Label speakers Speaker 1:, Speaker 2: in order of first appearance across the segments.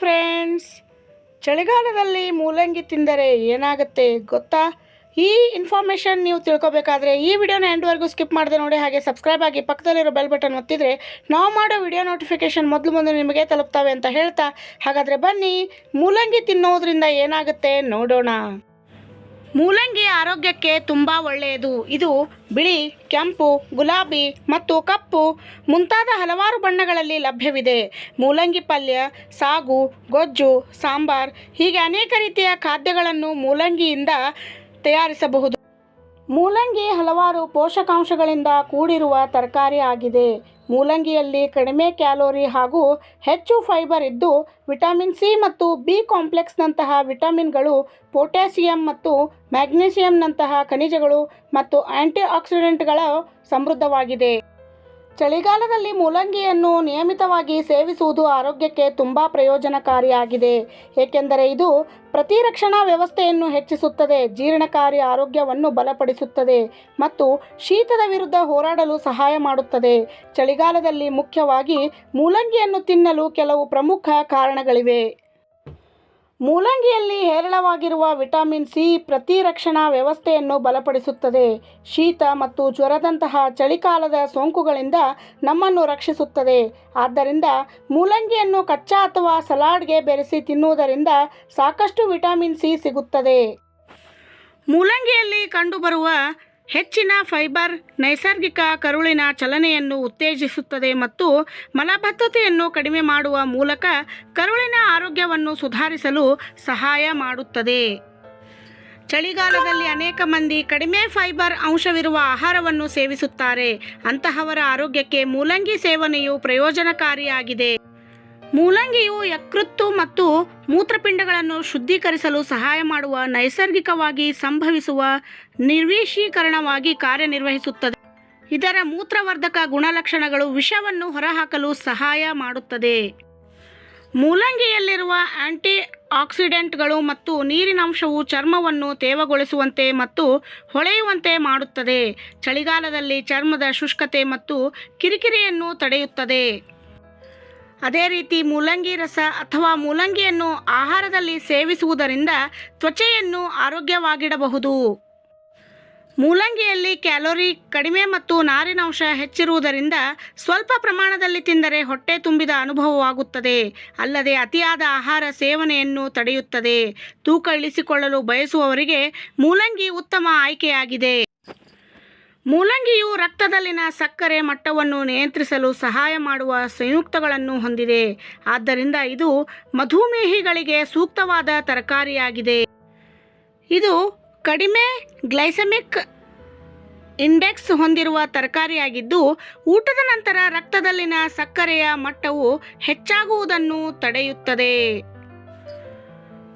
Speaker 1: Friends ಚಳಿಗಾಲದಲ್ಲಿ ಮೂಲಂಗಿ ತಿಂದರೆ ಏನಾಗುತ್ತೆ ಗೊತ್ತಾ? ಈ ಇನ್ಫಾರ್ಮೇಷನ್ ನೀವು ತಿಳ್ಕೊಬೇಕಾದ್ರೆ ಈ ವಿಡಿಯೋನ ಎಂಡ್ವರೆಗೂ ಸ್ಕಿಪ್ ಮಾಡದೆ ನೋಡಿ ಹಾಗೆ ಸಬ್ಸ್ಕ್ರೈಬ್ ಆಗಿ ಪಕ್ಕದಲ್ಲಿರೋ ಬೆಲ್ ಬಟನ್ ಒತ್ತಿದ್ರೆ ನಾವು ಮಾಡೋ ವಿಡಿಯೋ ನೋಟಿಫಿಕೇಶನ್ ಮೊದಲು ಮೊದಲು ನಿಮಗೆ ತಲುಪ್ತವೆ ಅಂತ ಹೇಳ್ತಾ. ಹಾಗಾದರೆ ಬನ್ನಿ, ಮೂಲಂಗಿ ತಿನ್ನೋದ್ರಿಂದ ಏನಾಗುತ್ತೆ ನೋಡೋಣ. ಮೂಲಂಗಿ ಆರೋಗ್ಯಕ್ಕೆ ತುಂಬ ಒಳ್ಳೆಯದು. ಇದು ಬಿಳಿ, ಕೆಂಪು, ಗುಲಾಬಿ ಮತ್ತು ಕಪ್ಪು ಮುಂತಾದ ಹಲವಾರು ಬಣ್ಣಗಳಲ್ಲಿ ಲಭ್ಯವಿದೆ. ಮೂಲಂಗಿ ಪಲ್ಯ, ಸಾಗು, ಗೊಜ್ಜು, ಸಾಂಬಾರ್ ಹೀಗೆ ಅನೇಕ ರೀತಿಯ ಖಾದ್ಯಗಳನ್ನು ಮೂಲಂಗಿಯಿಂದ ತಯಾರಿಸಬಹುದು. ಮೂಲಂಗಿ ಹಲವಾರು ಪೋಷಕಾಂಶಗಳಿಂದ ಕೂಡಿರುವ ತರಕಾರಿ ಆಗಿದೆ. ಮೂಲಂಗಿಯಲ್ಲಿ ಕಡಿಮೆ ಕ್ಯಾಲೋರಿ ಹಾಗೂ ಹೆಚ್ಚು ಫೈಬರ್ ಇದ್ದು ವಿಟಮಿನ್ ಸಿ ಮತ್ತು ಬಿ ಕಾಂಪ್ಲೆಕ್ಸ್ನಂತಹ ವಿಟಮಿನ್ಗಳು ಪೊಟ್ಯಾಸಿಯಂ ಮತ್ತು ಮ್ಯಾಗ್ನೀಸಿಯಂನಂತಹ ಖನಿಜಗಳು ಮತ್ತು ಆ್ಯಂಟಿ ಆಕ್ಸಿಡೆಂಟ್ಗಳ ಸಮೃದ್ಧವಾಗಿದೆ. ಚಳಿಗಾಲದಲ್ಲಿ ಮೂಲಂಗಿಯನ್ನು ನಿಯಮಿತವಾಗಿ ಸೇವಿಸುವುದು ಆರೋಗ್ಯಕ್ಕೆ ತುಂಬ ಪ್ರಯೋಜನಕಾರಿಯಾಗಿದೆ. ಏಕೆಂದರೆ ಇದು ಪ್ರತಿರಕ್ಷಣಾ ವ್ಯವಸ್ಥೆಯನ್ನು ಹೆಚ್ಚಿಸುತ್ತದೆ, ಜೀರ್ಣಕಾರಿ ಆರೋಗ್ಯವನ್ನು ಬಲಪಡಿಸುತ್ತದೆ ಮತ್ತು ಶೀತದ ವಿರುದ್ಧ ಹೋರಾಡಲು ಸಹಾಯ ಮಾಡುತ್ತದೆ. ಚಳಿಗಾಲದಲ್ಲಿ ಮುಖ್ಯವಾಗಿ ಮೂಲಂಗಿಯನ್ನು ತಿನ್ನಲು ಕೆಲವು ಪ್ರಮುಖ ಕಾರಣಗಳಿವೆ. ಮೂಲಂಗಿಯಲ್ಲಿ ಹೇರಳವಾಗಿರುವ ವಿಟಮಿನ್ ಸಿ ಪ್ರತಿರಕ್ಷಣಾ ವ್ಯವಸ್ಥೆಯನ್ನು ಬಲಪಡಿಸುತ್ತದೆ. ಶೀತ ಮತ್ತು ಜ್ವರದಂತಹ ಚಳಿಕಾಲದ ಸೋಂಕುಗಳಿಂದ ನಮ್ಮನ್ನು ರಕ್ಷಿಸುತ್ತದೆ. ಆದ್ದರಿಂದ ಮೂಲಂಗಿಯನ್ನು ಕಚ್ಚಾ ಅಥವಾ ಸಲಾಡ್ಗೆ ಬೆರೆಸಿ ತಿನ್ನುವುದರಿಂದ ಸಾಕಷ್ಟು ವಿಟಮಿನ್ ಸಿ ಸಿಗುತ್ತದೆ. ಮೂಲಂಗಿಯಲ್ಲಿ ಕಂಡುಬರುವ ಹೆಚ್ಚಿನ ಫೈಬರ್ ನೈಸರ್ಗಿಕ ಕರುಳಿನ ಚಲನೆಯನ್ನು ಉತ್ತೇಜಿಸುತ್ತದೆ ಮತ್ತು ಮಲಬದ್ಧತೆಯನ್ನು ಕಡಿಮೆ ಮಾಡುವ ಮೂಲಕ ಕರುಳಿನ ಆರೋಗ್ಯವನ್ನು ಸುಧಾರಿಸಲು ಸಹಾಯ ಮಾಡುತ್ತದೆ. ಚಳಿಗಾಲದಲ್ಲಿ ಅನೇಕ ಮಂದಿ ಕಡಿಮೆ ಫೈಬರ್ ಅಂಶವಿರುವ ಆಹಾರವನ್ನು ಸೇವಿಸುತ್ತಾರೆ. ಅಂತಹವರ ಆರೋಗ್ಯಕ್ಕೆ ಮೂಲಂಗಿ ಸೇವನೆಯು ಪ್ರಯೋಜನಕಾರಿಯಾಗಿದೆ. ಮೂಲಂಗಿಯು ಯಕೃತ್ತು ಮತ್ತು ಮೂತ್ರಪಿಂಡಗಳನ್ನು ಶುದ್ಧೀಕರಿಸಲು ಸಹಾಯ ಮಾಡುವ ನೈಸರ್ಗಿಕವಾಗಿ ಸಂಭವಿಸುವ ನಿರ್ವಿಷೀಕರಣವಾಗಿ ಕಾರ್ಯನಿರ್ವಹಿಸುತ್ತದೆ. ಇದರ ಮೂತ್ರವರ್ಧಕ ಗುಣಲಕ್ಷಣಗಳು ವಿಷವನ್ನು ಹೊರಹಾಕಲು ಸಹಾಯ ಮಾಡುತ್ತದೆ. ಮೂಲಂಗಿಯಲ್ಲಿರುವ ಆಂಟಿ ಆಕ್ಸಿಡೆಂಟ್ಗಳು ಮತ್ತು ನೀರಿನಂಶವು ಚರ್ಮವನ್ನು ತೇವಗೊಳಿಸುವಂತೆ ಮತ್ತು ಹೊಳೆಯುವಂತೆ ಮಾಡುತ್ತದೆ. ಚಳಿಗಾಲದಲ್ಲಿ ಚರ್ಮದ ಶುಷ್ಕತೆ ಮತ್ತು ಕಿರಿಕಿರಿಯನ್ನು ತಡೆಯುತ್ತದೆ. ಅದೇ ರೀತಿ ಮೂಲಂಗಿ ರಸ ಅಥವಾ ಮೂಲಂಗಿಯನ್ನು ಆಹಾರದಲ್ಲಿ ಸೇವಿಸುವುದರಿಂದ ತ್ವಚೆಯನ್ನು ಆರೋಗ್ಯವಾಗಿಡಬಹುದು. ಮೂಲಂಗಿಯಲ್ಲಿ ಕ್ಯಾಲೋರಿ ಕಡಿಮೆ ಮತ್ತು ನಾರಿನಂಶ ಹೆಚ್ಚಿರುವುದರಿಂದ ಸ್ವಲ್ಪ ಪ್ರಮಾಣದಲ್ಲಿ ತಿಂದರೆ ಹೊಟ್ಟೆ ತುಂಬಿದ ಅನುಭವವಾಗುತ್ತದೆ. ಅಲ್ಲದೆ ಅತಿಯಾದ ಆಹಾರ ಸೇವನೆಯನ್ನು ತಡೆಯುತ್ತದೆ. ತೂಕ ಇಳಿಸಿಕೊಳ್ಳಲು ಬಯಸುವವರಿಗೆ ಮೂಲಂಗಿ ಉತ್ತಮ ಆಯ್ಕೆಯಾಗಿದೆ. ಮೂಲಂಗಿಯು ರಕ್ತದಲ್ಲಿನ ಸಕ್ಕರೆ ಮಟ್ಟವನ್ನು ನಿಯಂತ್ರಿಸಲು ಸಹಾಯ ಮಾಡುವ ಸಂಯುಕ್ತಗಳನ್ನು ಹೊಂದಿದೆ. ಆದ್ದರಿಂದ ಇದು ಮಧುಮೇಹಿಗಳಿಗೆ ಸೂಕ್ತವಾದ ತರಕಾರಿಯಾಗಿದೆ. ಇದು ಕಡಿಮೆ ಗ್ಲೈಸಮಿಕ್ ಇಂಡೆಕ್ಸ್ ಹೊಂದಿರುವ ತರಕಾರಿಯಾಗಿದ್ದು, ಊಟದ ನಂತರ ರಕ್ತದಲ್ಲಿನ ಸಕ್ಕರೆಯ ಮಟ್ಟವು ಹೆಚ್ಚಾಗುವುದನ್ನು ತಡೆಯುತ್ತದೆ.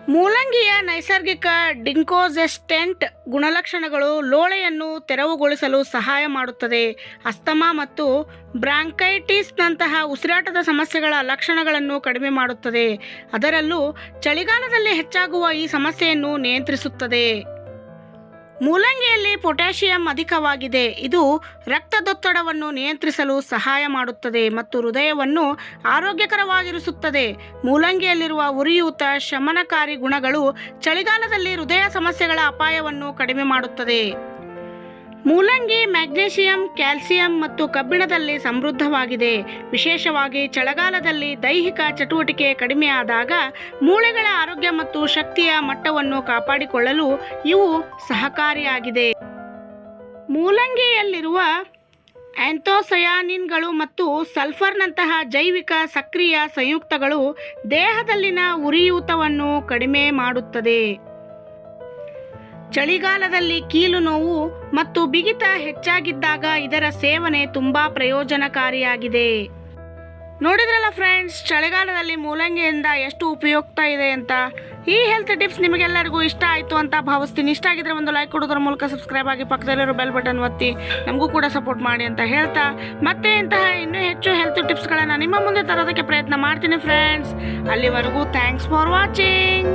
Speaker 1: ಮೂಲಂಗಿಯ ನೈಸರ್ಗಿಕ ಡಿಂಕೋಸೆಸ್ಟೆಂಟ್ ಗುಣಲಕ್ಷಣಗಳು ಲೋಳೆಯನ್ನು ತೆರವುಗೊಳಿಸಲು ಸಹಾಯ ಮಾಡುತ್ತದೆ. ಅಸ್ತಮಾ ಮತ್ತು ಬ್ರಾಂಕೈಟಿಸ್ನಂತಹ ಉಸಿರಾಟದ ಸಮಸ್ಯೆಗಳ ಲಕ್ಷಣಗಳನ್ನು ಕಡಿಮೆ ಮಾಡುತ್ತದೆ. ಅದರಲ್ಲೂ ಚಳಿಗಾಲದಲ್ಲಿ ಹೆಚ್ಚಾಗುವ ಈ ಸಮಸ್ಯೆಯನ್ನು ನಿಯಂತ್ರಿಸುತ್ತದೆ. ಮೂಲಂಗಿಯಲ್ಲಿ ಪೊಟ್ಯಾಷಿಯಂ ಅಧಿಕವಾಗಿದೆ. ಇದು ರಕ್ತದೊತ್ತಡವನ್ನು ನಿಯಂತ್ರಿಸಲು ಸಹಾಯ ಮಾಡುತ್ತದೆ ಮತ್ತು ಹೃದಯವನ್ನು ಆರೋಗ್ಯಕರವಾಗಿರಿಸುತ್ತದೆ. ಮೂಲಂಗಿಯಲ್ಲಿರುವ ಉರಿಯೂತ, ಶಮನಕಾರಿ ಗುಣಗಳು ಚಳಿಗಾಲದಲ್ಲಿ ಹೃದಯ ಸಮಸ್ಯೆಗಳ ಅಪಾಯವನ್ನು ಕಡಿಮೆ ಮಾಡುತ್ತದೆ. ಮೂಲಂಗಿ ಮ್ಯಾಗ್ನೇಷಿಯಂ ಕ್ಯಾಲ್ಸಿಯಂ ಮತ್ತು ಕಬ್ಬಿಣದಲ್ಲಿ ಸಮೃದ್ಧವಾಗಿದೆ. ವಿಶೇಷವಾಗಿ ಚಳಗಾಲದಲ್ಲಿ ದೈಹಿಕ ಚಟುವಟಿಕೆ ಕಡಿಮೆಯಾದಾಗ ಮೂಳೆಗಳ ಆರೋಗ್ಯ ಮತ್ತು ಶಕ್ತಿಯ ಮಟ್ಟವನ್ನು ಕಾಪಾಡಿಕೊಳ್ಳಲು ಇವು ಸಹಕಾರಿಯಾಗಿದೆ. ಮೂಲಂಗಿಯಲ್ಲಿರುವ ಆ್ಯಂಥೋಸಯಾನಿನ್ಗಳು ಮತ್ತು ಸಲ್ಫರ್ನಂತಹ ಜೈವಿಕ ಸಕ್ರಿಯ ಸಂಯುಕ್ತಗಳು ದೇಹದಲ್ಲಿನ ಉರಿಯೂತವನ್ನು ಕಡಿಮೆ ಮಾಡುತ್ತದೆ. ಚಳಿಗಾಲದಲ್ಲಿ ಕೀಲು ನೋವು ಮತ್ತು ಬಿಗಿತ ಹೆಚ್ಚಾಗಿದ್ದಾಗ ಇದರ ಸೇವನೆ ತುಂಬಾ ಪ್ರಯೋಜನಕಾರಿಯಾಗಿದೆ. ನೋಡಿದ್ರಲ್ಲ ಫ್ರೆಂಡ್ಸ್ ಚಳಿಗಾಲದಲ್ಲಿ ಮೂಲಂಗಿಯಿಂದ ಎಷ್ಟು ಉಪಯುಕ್ತ ಇದೆ ಅಂತ? ಈ ಹೆಲ್ತ್ ಟಿಪ್ಸ್ ನಿಮಗೆಲ್ಲರಿಗೂ ಇಷ್ಟ ಆಯಿತು ಅಂತ ಭಾವಿಸ್ತೀನಿ. ಇಷ್ಟ ಆಗಿದ್ರೆ ಒಂದು ಲೈಕ್ ಕೊಡೋದ್ರ ಮೂಲಕ ಸಬ್ಸ್ಕ್ರೈಬ್ ಆಗಿ ಪಕ್ಕದಲ್ಲಿರೋ ಬೆಲ್ ಬಟನ್ ಒತ್ತಿ. ನಮಗೂ ಕೂಡ ಸಪೋರ್ಟ್ ಮಾಡಿ ಅಂತ ಹೇಳ್ತಾ. ಮತ್ತೆ ಇಂತಹ ಇನ್ನೂ ಹೆಚ್ಚು ಹೆಲ್ತ್ ಟಿಪ್ಸ್ಗಳನ್ನು ನಿಮ್ಮ ಮುಂದೆ ತರೋದಕ್ಕೆ ಪ್ರಯತ್ನ ಮಾಡ್ತೀನಿ ಫ್ರೆಂಡ್ಸ್ ಅಲ್ಲಿವರೆಗೂ ಥ್ಯಾಂಕ್ಸ್ ಫಾರ್ ವಾಚಿಂಗ್